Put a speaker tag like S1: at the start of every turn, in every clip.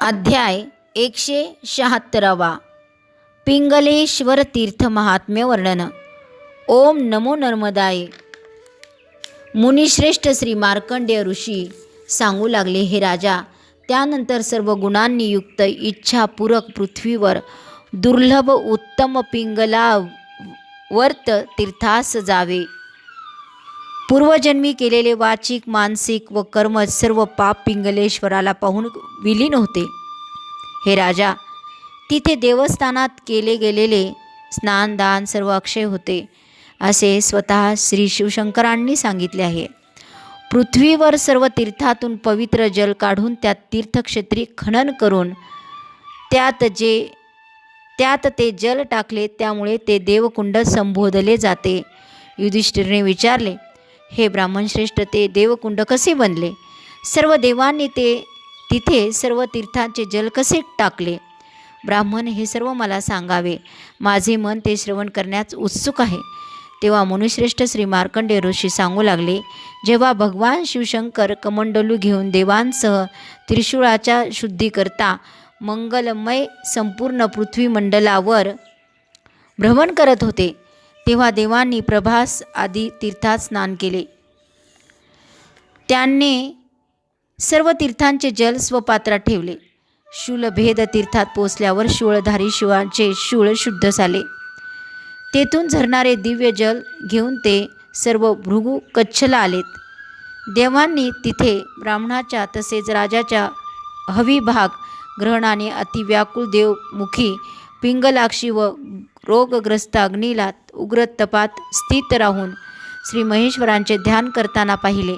S1: अध्याय एकशे शहात्तरावा. पिंगलेश्वर तीर्थ महात्म्य वर्णन. ओम नमो नर्मदाय. मुनिश्रेष्ठ श्री मार्कंडेय ऋषी सांगू लागले हे राजा त्यानंतर सर्व गुणांनी युक्त इच्छापूरक पृथ्वीवर दुर्लभ उत्तम पिंगला वर्त तीर्थास जावे. पूर्वजन्मी केलेले वाचिक मानसिक व कर्म सर्व पाप पिंगलेश्वराला पाहून विलीन होते. हे राजा तिथे देवस्थानात केले गेलेले स्नानदान सर्व अक्षय होते असे स्वतः श्री शिवशंकरांनी सांगितले आहे. पृथ्वीवर सर्व तीर्थातून पवित्र जल काढून त्यात तीर्थक्षेत्री खनन करून त्यात जे त्यात ते जल टाकले त्यामुळे ते देवकुंड संबोधले जाते. युधिष्ठिरने विचारले हे ब्राह्मणश्रेष्ठ ते देवकुंड कसे बनले? सर्व देवांनी ते तिथे सर्व तीर्थांचे जल कसे टाकले? ब्राह्मण हे सर्व मला सांगावे. माझे मन ते श्रवण करण्यास उत्सुक आहे. तेव्हा मनुश्रेष्ठ श्री मार्कंडे ऋषी सांगू लागले जेव्हा भगवान शिवशंकर कमंडलू घेऊन देवांसह त्रिशूळाच्या शुद्धीकरता मंगलमय संपूर्ण पृथ्वीमंडलावर भ्रमण करत होते तेव्हा देवांनी प्रभास आदी तीर्थात स्नान केले. त्यांनी सर्व तीर्थांचे जल स्वपात्रात ठेवले. शूलभेद तीर्थात पोचल्यावर शूळधारी शिवांचे शूळ शुद्ध झाले. तेथून झरणारे दिव्य जल घेऊन ते सर्व भृगू कच्छला आलेत. देवांनी तिथे ब्राह्मणाच्या तसेच राजाच्या हवी भाग ग्रहणाने अतिव्याकुळ देवमुखी पिंगलाक्षी व रोगग्रस्त अग्नीला उग्र तपात स्थित राहून श्री महेश्वरांचे ध्यान करताना पाहिले.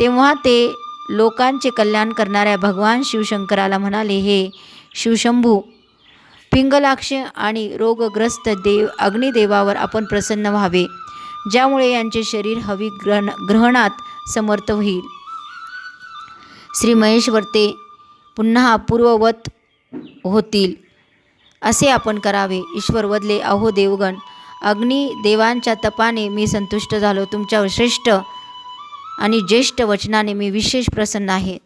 S1: तेव्हा ते लोकांचे कल्याण करणाऱ्या भगवान शिवशंकराला म्हणाले हे शिवशंभू पिंगलाक्ष आणि रोगग्रस्त देव अग्निदेवावर आपण प्रसन्न व्हावे ज्यामुळे यांचे शरीर हवी ग्रहण ग्रहणात समर्थ होईल. श्री महेश्वर ते पुन्हा पूर्ववत होतील. असे आपण करावे. ईश्वर वदले अहो देवगण अग्नी देवांच्या तपाने मी संतुष्ट झालो. तुमच्या श्रेष्ठ आणि ज्येष्ठ वचनाने मी विशेष प्रसन्न आहे.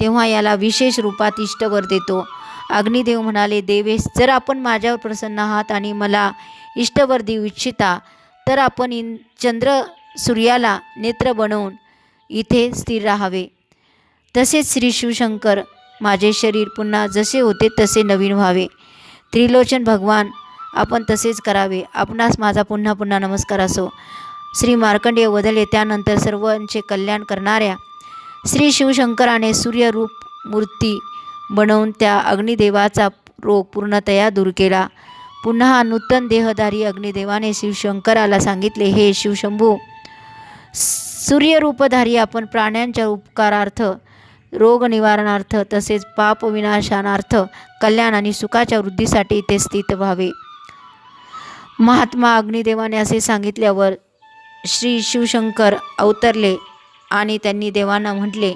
S1: तेव्हा याला विशेष रूपात इष्टवर देतो. अग्निदेव म्हणाले देवेश जर आपण माझ्यावर प्रसन्न आहात आणि मला इष्टवर देऊ इच्छिता तर आपण इन चंद्र सूर्याला नेत्र बनवून इथे स्थिर राहावे. तसेच श्री शिवशंकर माझे शरीर पुन्हा जसे होते तसे नवीन व्हावे. त्रिलोचन भगवान आपण तसेच करावे. आपणास माझा पुन्हा पुन्हा नमस्कार असो. श्री मार्कंडेय वदले त्यानंतर सर्वांचे कल्याण करणाऱ्या श्री शिवशंकराने सूर्यरूप मूर्ती बनवून त्या अग्निदेवाचा रोग पूर्णतया दूर केला. पुन्हा नूतन देहधारी अग्निदेवाने शिवशंकराला सांगितले हे शिवशंभू सूर्यरूपधारी आपण प्राण्यांच्या उपकारार्थ रोगनिवारणार्थ तसेच पापविनाशानार्थ कल्याण आणि सुखाच्या वृद्धीसाठी ते स्थित व्हावे. महात्मा अग्निदेवाने असे सांगितल्यावर श्री शिवशंकर अवतरले आणि त्यांनी देवांना म्हटले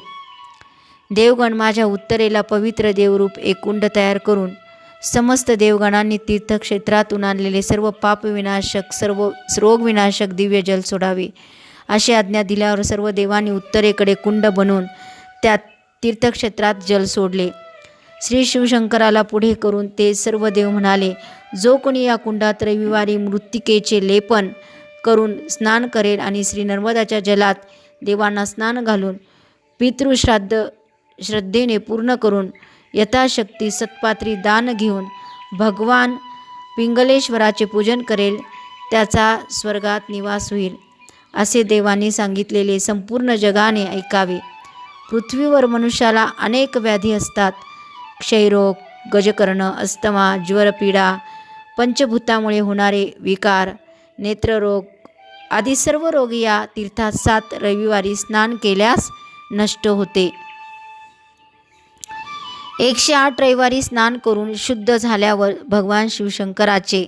S1: देवगण माझ्या उत्तरेला पवित्र देवरूप एक कुंड तयार करून समस्त देवगणांनी तीर्थक्षेत्रातून आणलेले सर्व पापविनाशक सर्व रोगविनाशक दिव्य जल सोडावे. अशी आज्ञा दिल्यावर सर्व देवांनी उत्तरेकडे कुंड बनवून त्यात तीर्थक्षेत्रात जल सोडले. श्री शिवशंकराला पुढे करून ते सर्व देव म्हणाले जो कोणी या कुंडात रविवारी मृत्तिकेचे लेपन करून स्नान करेल आणि श्री नर्मदाच्या जलात देवांना स्नान घालून पितृश्राद्ध श्रद्धेने पूर्ण करून यथाशक्ती सत्पात्री दान घेऊन भगवान पिंगलेश्वराचे पूजन करेल त्याचा स्वर्गात निवास होईल असे देवांनी सांगितलेले संपूर्ण जगाने ऐकावे. पृथ्वीवर मनुष्याला अनेक व्याधी असतात. क्षयरोग गजकर्ण अस्थमा ज्वरपीडा पंचभूतामुळे होणारे विकार नेत्ररोग आदी सर्व रोग या तीर्थात सात रविवारी स्नान केल्यास नष्ट होते. एकशे आठ रविवारी स्नान करून शुद्ध झाल्यावर भगवान शिवशंकराचे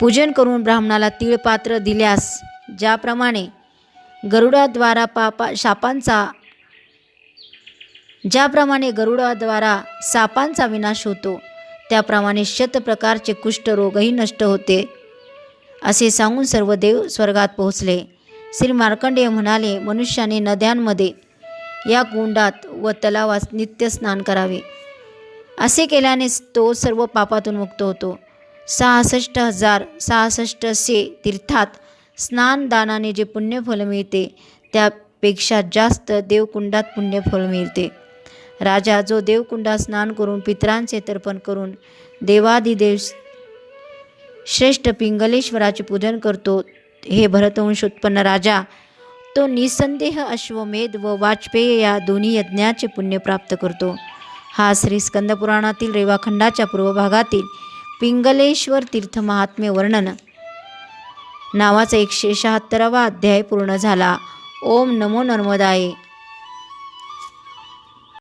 S1: पूजन करून ब्राह्मणाला तिळपात्र दिल्यास ज्याप्रमाणे गरुडाद्वारा पापा शापांचा ज्याप्रमाणे गरुडाद्वारा सापांचा विनाश होतो त्याप्रमाणे शत प्रकारचे कुष्ठरोगही नष्ट होते. असे सांगून सर्व देव स्वर्गात पोहोचले. श्री मार्कंडेय म्हणाले मनुष्याने नद्यांमध्ये या कुंडात व तलावात नित्य स्नान करावे. असे केल्याने तो सर्व पापातून मुक्त होतो. सहासष्ट हजार सहासष्ट से तीर्थात स्नानदानाने जे पुण्यफल मिळते त्यापेक्षा जास्त देवकुंडात पुण्यफल मिळते. राजा जो देवकुंडात स्नान करून पितरांचे तर्पण करून देवादिदेव श्रेष्ठ पिंगलेश्वराचे पूजन करतो हे भरतवंश उत्पन्न राजा तो निसंदेह अश्वमेध व वाजपेय या दोन्ही यज्ञाचे पुण्य प्राप्त करतो. हा श्री स्कंदपुराणातील रेवाखंडाच्या पूर्व भागातील पिंगलेश्वर तीर्थ महात्म्य वर्णन. नावाचा एकशे शहात्तरावा अध्याय पूर्ण झाला. ओम नमो नर्मदाय.